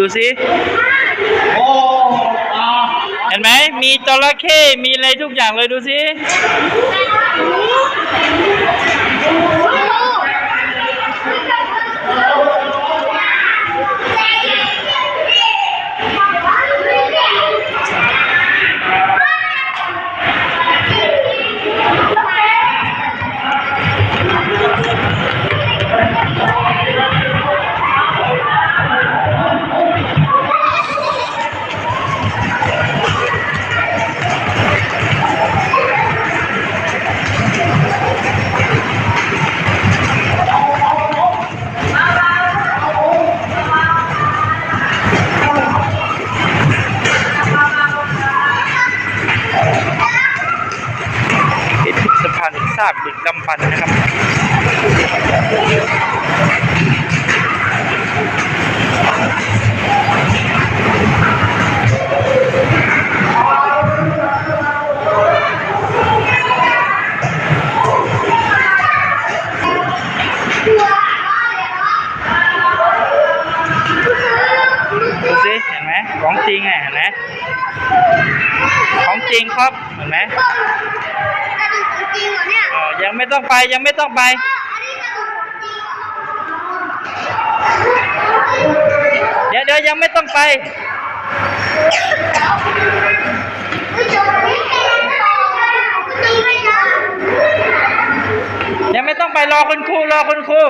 ดูสิเห็นไหมมีจระเข้มีอะไรทุกอย่างเลยดูสิ ซากดึกดำบรรพ์นะครับดูสิเห็นไหมของจริงไงเห็นไหมของจริงครับเห็นไหม จริงเหรอเนี่ยเออยังไม่ต้องไปยังไม่ต้องไป เดี๋ยวเดี๋ยวยังไม่ต้องไป ยังไม่ต้องไปรอคุณครูรอคุณครู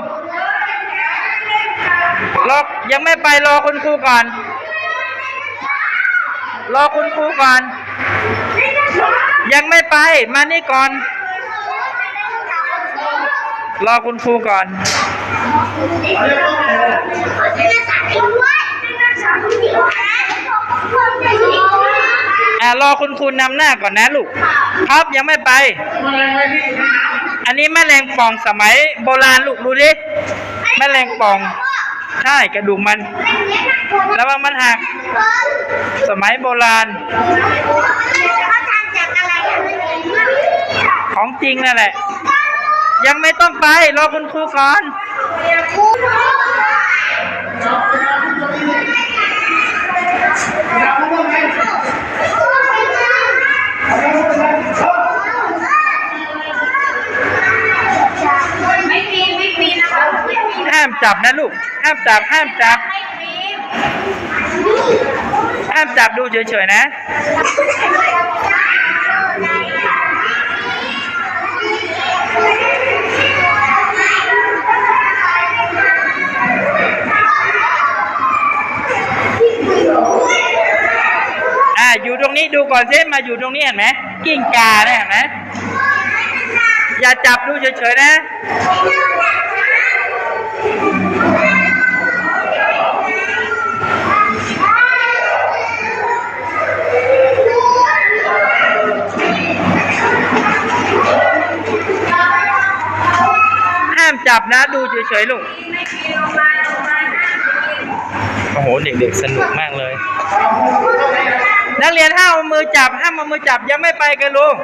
รอยังไม่ไปรอคุณครูก่อน รอคุณครูก่อน ยังไม่ไปมานี่ก่อน รอคุณครูก่อนอ่ารอคุณครูนำหน้าก่อนนะลูก ครับยังไม่ไป อันนี้แมลงป่องสมัยโบราณลูกดูดิแมลงป่อง ใช่กระดูกมัน แล้วว่ามันหัก สมัยโบราณของจริงนั่นแหละ ยังไม่ต้องไปรอคุณครูก่อนไม่มีไม่มีนะคะไม่มีห้ามจับนะลูก ห้ามจับ ห้ามจับไม่มีห้ามจับดูเฉยๆนะ อยู่ตรงนี้ดูก่อนสิมาอยู่ตรงนี้เห็นไหมกิ้งกาเนี่ยเห็นไหมอย่าจับดูเฉยๆนะห้ามจับนะดูเฉยๆลูกโอ้โหเด็กๆสนุกมากเลย นักเรียนห้ามมือจับห้ามมือจับยังไม่ไปกันลุง